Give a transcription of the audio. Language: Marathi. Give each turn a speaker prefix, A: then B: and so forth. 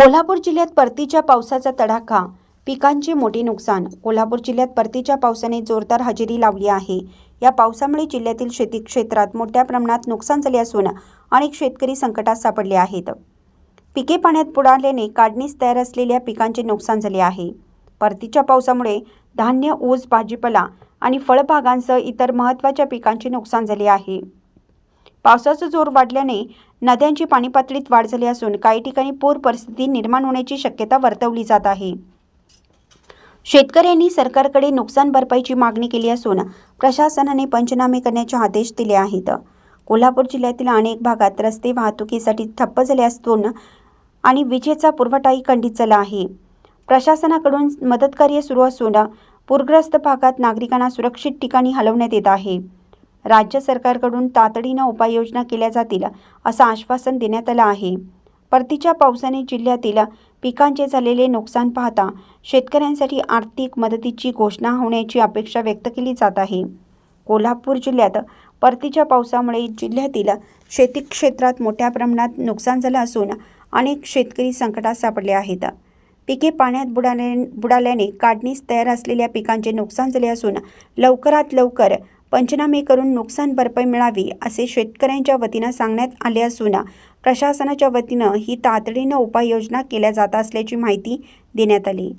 A: कोल्हापूर जिल्ह्यात परतीच्या पावसाचा तडाखा. पिकांचे मोठे नुकसान. कोल्हापूर जिल्ह्यात परतीच्या पावसाने जोरदार हजेरी लावली आहे. या पावसामुळे जिल्ह्यातील शेती क्षेत्रात मोठ्या प्रमाणात नुकसान झाले असून अनेक शेतकरी संकटात सापडले आहेत. पिके पाण्यात बुडाल्याने काढणीस तयार असलेल्या पिकांचे नुकसान झाले आहे. परतीच्या पावसामुळे धान्य ऊस भाजीपाला आणि फळबागांसह इतर महत्त्वाच्या पिकांचे नुकसान झाले आहे. पावसाचा जोर वाढल्याने नद्यांची पाणी पातळीत वाढ झाली असून काही ठिकाणी पूर परिस्थिती निर्माण होण्याची शक्यता वर्तवली जात आहे. शेतकऱ्यांनी सरकारकडे नुकसान भरपाईची मागणी केली असून प्रशासनाने पंचनामे करण्याचे आदेश दिले आहेत. कोल्हापूर जिल्ह्यातील अनेक भागात रस्ते वाहतुकीसाठी ठप्प झाले असून आणि विजेचा पुरवठाही खंडित झाला आहे. प्रशासनाकडून मदतकार्य सुरू असून पूरग्रस्त भागात नागरिकांना सुरक्षित ठिकाणी हलवण्यात येत आहे. राज्य सरकारकडून तातडीनं उपाययोजना केल्या जातील असं आश्वासन देण्यात आलं आहे. परतीच्या पावसाने जिल्ह्यातील पिकांचे झालेले नुकसान पाहता शेतकऱ्यांसाठी आर्थिक मदतीची घोषणा होण्याची अपेक्षा व्यक्त केली जात आहे. कोल्हापूर जिल्ह्यात परतीच्या पावसामुळे जिल्ह्यातील शेती क्षेत्रात मोठ्या प्रमाणात नुकसान झालं असून अनेक शेतकरी संकटात सापडले आहेत. पिके पाण्यात बुडाल्या बुडाल्याने काढणीस तयार असलेल्या पिकांचे नुकसान झाले असून लवकरात लवकर पंचनामे करून नुकसान भरपाई मिळावी असे शेतकऱ्यांच्या वतीनं सांगण्यात आले असून प्रशासनाच्या वतीनं ही तातडीनं उपाययोजना केल्या जात असल्याची माहिती देण्यात आली.